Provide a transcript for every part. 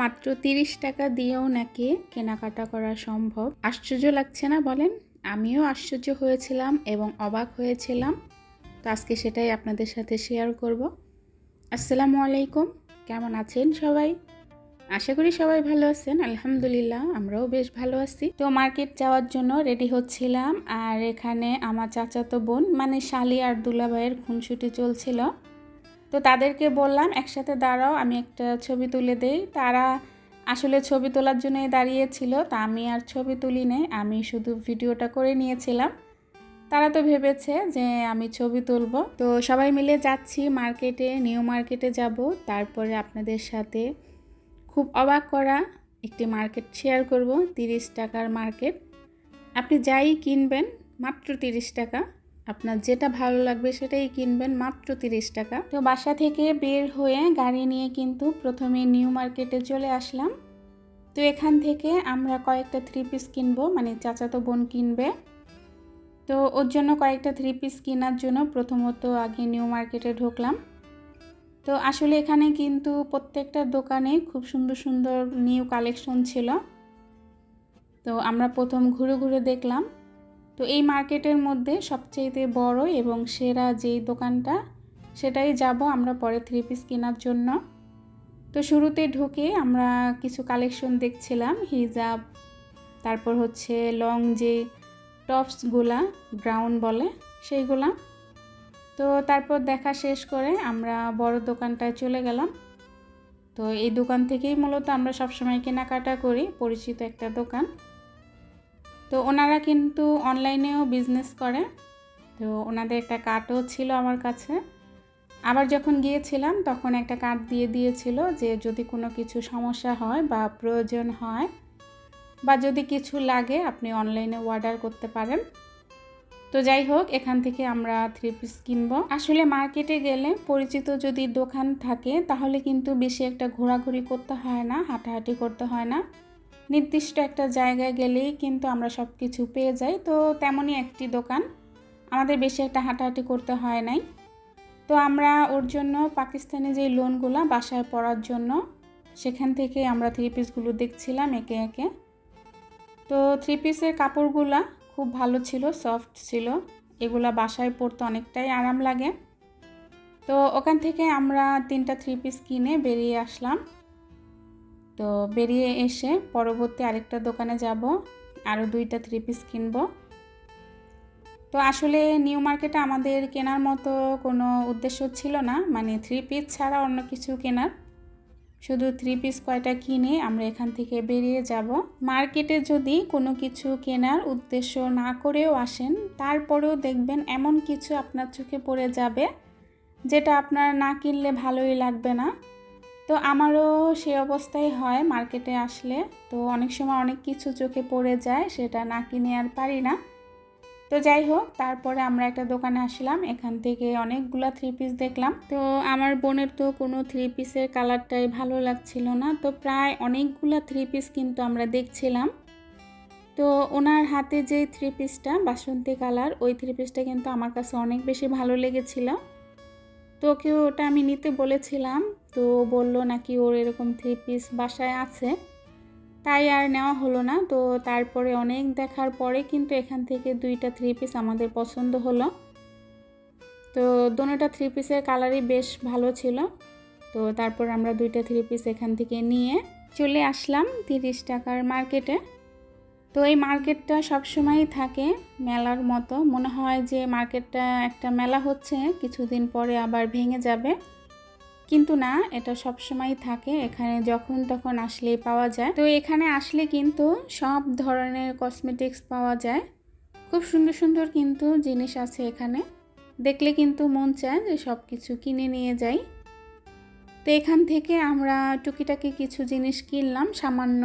মাত্র তিরিশ টাকা দিয়েও নাকি কেনাকাটা করা সম্ভব। আশ্চর্য লাগছে না বলেন? আমিও আশ্চর্য হয়েছিলাম এবং অবাক হয়েছিলাম। তো আজকে সেটাই আপনাদের সাথে শেয়ার করব। আসসালামু আলাইকুম। কেমন আছেন সবাই? আশা করি সবাই ভালো আছেন। আলহামদুলিল্লাহ, আমরাও বেশ ভালো আছি। তো মার্কেট যাওয়ার জন্য রেডি হচ্ছিলাম। আর এখানে আমার চাচাতো বোন মানে শালি আর দুলাভাইয়ের খুনসুটি চলছিল। তো তাদেরকে বললাম, একসাথে দাঁড়াও, আমি একটা ছবি তুলে দেই। তারা আসলে ছবি তোলার জন্যই দাঁড়িয়েছিল, তা আমি আর ছবি তুলি নেই, আমি শুধু ভিডিওটা করে নিয়েছিলাম। তারা তো ভেবেছে যে আমি ছবি তুলব। তো সবাই মিলে যাচ্ছি মার্কেটে, নিউ মার্কেটে যাব। তারপরে আপনাদের সাথে খুব অবাক করা একটি মার্কেট শেয়ার করব, তিরিশ টাকার মার্কেট। আপনি যাই কিনবেন, মাত্র তিরিশ টাকা। আপনার যেটা ভালো লাগবে সেটাই কিনবেন মাত্র তিরিশ টাকা। তো বাসা থেকে বের হয়ে গাড়ি নিয়ে কিন্তু প্রথমে নিউ মার্কেটে চলে আসলাম। তো এখান থেকে আমরা কয়েকটা থ্রি পিস কিনবো মানে চাচাতো বোন কিনবে। তো ওর জন্য কয়েকটা থ্রি পিস কেনার জন্য প্রথমত আগে নিউ মার্কেটে ঢুকলাম। তো আসলে এখানে কিন্তু প্রত্যেকটা দোকানে খুব সুন্দর সুন্দর নিউ কালেকশন ছিল। তো আমরা প্রথম ঘুরে ঘুরে দেখলাম। তো এই মার্কেটের মধ্যে সবচেয়ে বড় এবং সেরা যেই দোকানটা, সেটাই যাব আমরা পরে থ্রি পিস কেনার জন্য। তো শুরুতে ঢুকে আমরা কিছু কালেকশন দেখছিলাম, হিজাব, তারপর হচ্ছে লং যে টপসগুলা গ্রাউন্ড বলে সেইগুলা। তো তারপর দেখা শেষ করে আমরা বড় দোকানটায় চলে গেলাম। তো এই দোকান থেকেই মূলত আমরা সবসময় কেনাকাটা করি, পরিচিত একটা দোকান। তো ওনারা কিন্তু অনলাইনেও বিজনেস করে। তো ওনাদের একটা কার্ডও ছিল আমার কাছে। আবার যখন গিয়েছিলাম, তখন একটা কার্ড দিয়ে দিয়েছিল যে যদি কোনো কিছু সমস্যা হয় বা প্রয়োজন হয় বা যদি কিছু লাগে, আপনি অনলাইনে অর্ডার করতে পারেন। তো যাই হোক, এখান থেকে আমরা থ্রি পিস কিনবো। আসলে মার্কেটে গেলে পরিচিত যদি দোকান থাকে, তাহলে কিন্তু বেশি একটা ঘোরাঘুরি করতে হয় না, হাঁটাহাঁটি করতে হয় না। নির্দিষ্ট একটা জায়গায় গেলেই কিন্তু আমরা সব কিছু পেয়ে যাই। তো তেমনই একটি দোকান। আমাদের বেশি একটা হাঁটাহাঁটি করতে হয় নাই। তো আমরা ওর জন্য পাকিস্তানে যে লোনগুলো বাসায় পড়ার জন্য, সেখান থেকে আমরা থ্রি পিসগুলো দেখছিলাম একে একে। তো থ্রি পিসের কাপড়গুলা খুব ভালো ছিল সফট ছিল। এগুলা বাসায় পরতে অনেকটাই আরাম লাগে। তো ওখান থেকে আমরা তিনটা থ্রি পিস কিনে বেরিয়ে আসলাম। তো বেরিয়ে এসে পরবর্তী আরেকটা দোকানে যাব আরও দুইটা থ্রি পিস কিনব। তো আসলে নিউ মার্কেটে আমাদের কেনার মতো কোনো উদ্দেশ্য ছিল না মানে থ্রি পিস ছাড়া অন্য কিছু কেনার। শুধু থ্রি পিস কয়টা কিনে আমরা এখান থেকে বেরিয়ে যাব। মার্কেটে যদি কোনো কিছু কেনার উদ্দেশ্য না করেও আসেন, তারপরেও দেখবেন এমন কিছু আপনার চোখে পড়ে যাবে, যেটা আপনার না কিনলে ভালোই লাগবে না। তো আমারও সে অবস্থাই হয় মার্কেটে আসলে। তো অনেক সময় অনেক কিছু চোখে পড়ে যায়, সেটা না কিনে আর পারি না। তো যাই হোক, তারপরে আমরা একটা দোকানে আসলাম, এখান থেকে অনেকগুলা থ্রি পিস দেখলাম। তো আমার বোনের তো কোনো থ্রি পিসের কালারটাই ভালো লাগছিল না। তো প্রায় অনেকগুলা থ্রি পিস কিন্তু আমরা দেখছিলাম। তো ওনার হাতে যে থ্রি পিসটা বাসন্তী কালার ওই থ্রি পিসটা কিন্তু আমার কাছে অনেক বেশি ভালো লেগেছিল। তো ওকে ওটা আমি নিতে বলেছিলাম। তো বলল নাকি ওর এরকম থ্রি পিস বাসায় আছে। তাই আর নেওয়া হলো না। তো তারপরে অনেক দেখার পরে কিন্তু এখান থেকে দুইটা থ্রি পিস আমাদের পছন্দ হলো। তো দোনোটা থ্রি পিসের কালারই বেশ ভালো ছিল। তো তারপর আমরা দুইটা থ্রি পিস এখান থেকে নিয়ে চলে আসলাম তিরিশ টাকার মার্কেটে তো এই মার্কেটটা সবসময়ই থাকে মেলার মতো। মনে হয় যে মার্কেটটা একটা মেলা হচ্ছে, কিছুদিন পরে আবার ভেঙে যাবে। কিন্তু না, এটা সবসময় থাকে। এখানে যখন তখন আসলেই পাওয়া যায়। তো এখানে আসলে কিন্তু সব ধরনের কসমেটিক্স পাওয়া যায়। খুব সুন্দর সুন্দর কিন্তু জিনিস আছে এখানে। দেখলে কিন্তু মন চায় যে সব কিছু কিনে নিয়ে যাই। তো এখান থেকে আমরা টুকিটাকি কিছু জিনিস কিনলাম, সামান্য।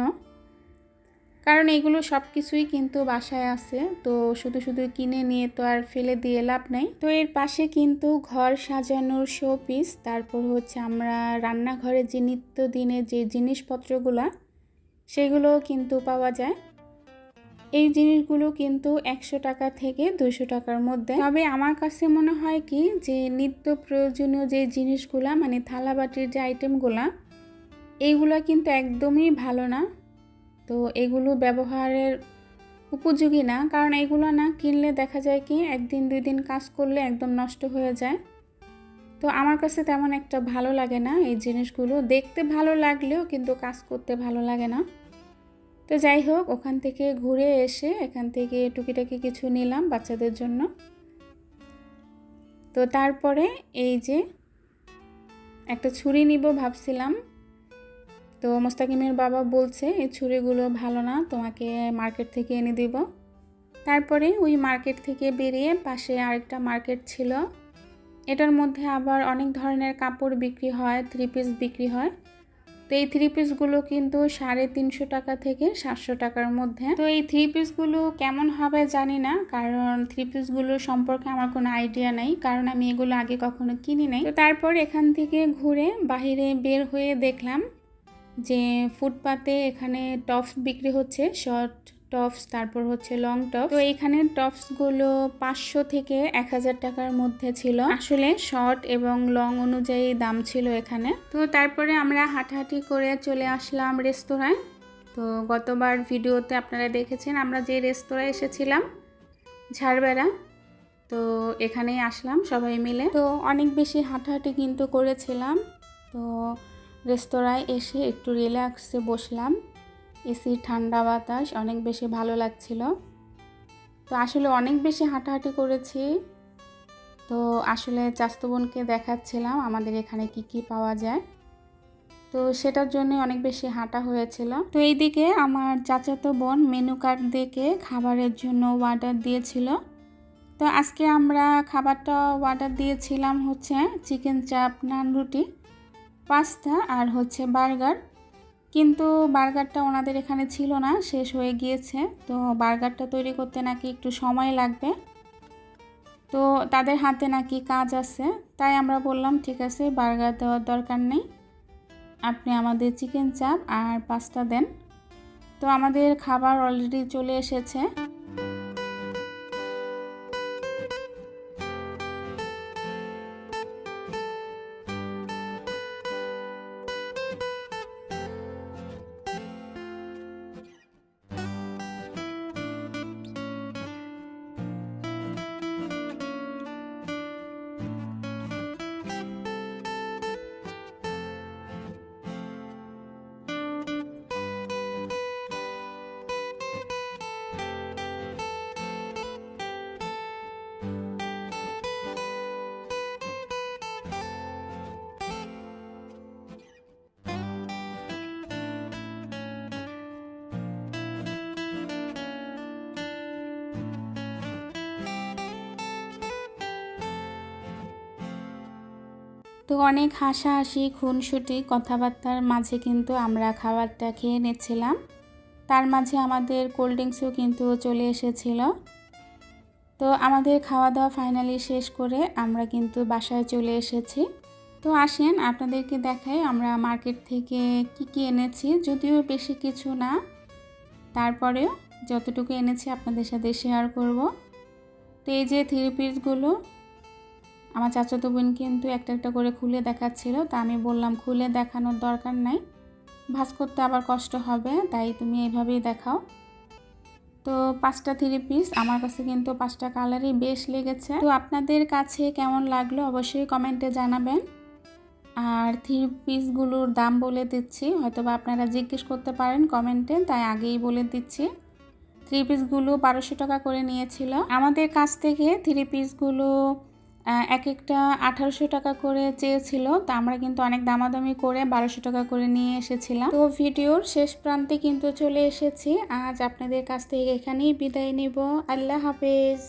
কারণ এগুলো সব কিছুই কিন্তু বাসায় আছে, তো শুধু শুধু কিনে নিয়ে তো আর ফেলে দিয়ে লাভ নেই। তো এর পাশে কিন্তু ঘর সাজানোর শো পিস তারপর হচ্ছে আমরা রান্নাঘরে যে নিত্যদিনের যে জিনিসপত্রগুলো সেগুলো কিন্তু পাওয়া যায়। এই জিনিসগুলো কিন্তু একশো টাকা থেকে দুশো টাকার মধ্যে। তবে আমার কাছে মনে হয় কি, যে নিত্য প্রয়োজনীয় যে জিনিসগুলা মানে থালাবাটির যে আইটেমগুলা এইগুলো কিন্তু একদমই ভালো না। তো এগুলো ব্যবহারের উপযোগী না, কারণ এগুলো না কিনলে দেখা যায় কি একদিন, দুই দিন কাজ করলে একদম নষ্ট হয়ে যায়। তো আমার কাছে তেমন একটা ভালো লাগে না এই জিনিসগুলো। দেখতে ভালো লাগলেও কিন্তু কাজ করতে ভালো লাগে না। তো যাই হোক, ওখান থেকে ঘুরে এসে এখান থেকে টুকিটাকি কিছু নিলাম বাচ্চাদের জন্য। তো তারপরে এই যে একটা ছুরি নিব ভাবছিলাম। তো মোস্তাকিমের বাবা বলছে, এই ছুরিগুলো ভালো না, তোমাকে মার্কেট থেকে এনে দিব। তারপরে ওই মার্কেট থেকে বেরিয়ে পাশে আরেকটা মার্কেট ছিল। এটার মধ্যে আবার অনেক ধরনের কাপড় বিক্রি হয় থ্রি পিস বিক্রি হয়। তো এই থ্রি পিসগুলো কিন্তু সাড়ে তিনশো টাকা থেকে সাতশো টাকার মধ্যে। তো এই থ্রি পিসগুলো কেমন হবে জানি না, কারণ থ্রি পিসগুলো সম্পর্কে আমার কোনো আইডিয়া নেই, কারণ আমি এগুলো আগে কখনো কিনি নাই। তো তারপর এখান থেকে ঘুরে বাহিরে বের হয়ে দেখলাম যে ফুটপাতে এখানে টপস বিক্রি হচ্ছে, শর্ট টপস, তারপর হচ্ছে লং টপ তো এখানে টপসগুলো পাঁচশো থেকে এক হাজার টাকার মধ্যে ছিল। আসলে শর্ট এবং লং অনুযায়ী দাম ছিল এখানে। তো তারপরে আমরা হাঁটাহাঁটি করে চলে আসলাম রেস্তোরাঁয়। তো গতবার ভিডিওতে আপনারা দেখেছেন, আমরা যে রেস্তোরাঁয় এসেছিলাম, ঝাড়বেড়া, তো এখানেই আসলাম সবাই মিলে। তো অনেক বেশি হাঁটাহাঁটি কিন্তু করেছিলাম। তো রেস্তোরাঁয় এসে একটু রিল্যাক্সে বসলাম। এসি, ঠান্ডা বাতাস, অনেক বেশি ভালো লাগছিল। তো আসলে অনেক বেশি হাঁটাহাঁটি করেছি। তো আসলে চাস্তো বোনকে দেখাচ্ছিলাম আমাদের এখানে কি কি পাওয়া যায়। তো সেটার জন্য অনেক বেশি হাঁটা হয়েছিল। তো এইদিকে আমার চাচাতো বোন মেনু কার্ড দেখে খাবারের জন্য অর্ডার দিয়েছিল। তো আজকে আমরা খাবারটা অর্ডার দিয়েছিলাম হচ্ছে চিকেন চাপ নান রুটি। পাস্তা আর হচ্ছে বার্গার। কিন্তু বার্গারটা ওনাদের এখানে ছিল না, শেষ হয়ে গিয়েছে। তো বার্গারটা তৈরি করতে নাকি একটু সময় লাগবে। তো তাদের হাতে নাকি কাজ আছে। তাই আমরা বললাম, ঠিক আছে, বার্গার দেওয়ার দরকার নেই। আপনি আমাদের চিকেন চাপ আর পাস্তা দেন। তো আমাদের খাবার অলরেডি চলে এসেছে। তো অনেক হাসাহাসি, খুনসুটি, কথাবার্তার মাঝে কিন্তু আমরা খাবারটা খেয়ে নিচ্ছিলাম। তার মাঝে আমাদের কোল্ড ড্রিঙ্কসও কিন্তু চলে এসেছিল। তো আমাদের খাওয়া দাওয়া ফাইনালি শেষ করে আমরা কিন্তু বাসায় চলে এসেছি। তো আসেন, আপনাদেরকে দেখাই আমরা মার্কেট থেকে কি কি এনেছি, যদিও বেশি কিছু না। তারপরেও যতটুকু এনেছি আপনাদের সাথে শেয়ার করব। তো এই যে থ্রি পিসগুলো আমার চাচাতো বোন কিন্তু একটা একটা করে খুলে দেখাচ্ছিল, তা আমি বললাম, খুলে দেখানোর দরকার নাই। ভাজ করতে আবার কষ্ট হবে, তাই তুমি এইভাবেই দেখাও। তো পাঁচটা থ্রি পিস আমার কাছে কিন্তু পাঁচটা কালারই বেশ লেগেছে। তো আপনাদের কাছে কেমন লাগল অবশ্যই কমেন্টে জানাবেন। আর থ্রি পিসগুলোর দাম বলে দিচ্ছি হয়তো বা আপনারা জিজ্ঞেস করতে পারেন কমেন্টে, তাই আগেই বলে দিচ্ছি। থ্রি পিসগুলো বারোশো টাকা করে নিয়েছিল। আমাদের কাছ থেকে থ্রি পিসগুলো এক একটা আঠারোশো টাকা করে চেয়েছিল, তা আমরা কিন্তু অনেক দামাদামি করে বারোশো টাকা করে নিয়ে এসেছিলাম। তো ভিডিওর শেষ প্রান্তে কিন্তু চলে এসেছি। আজ আপনাদের কাছ থেকে এখানেই বিদায় নিব। আল্লাহ হাফেজ।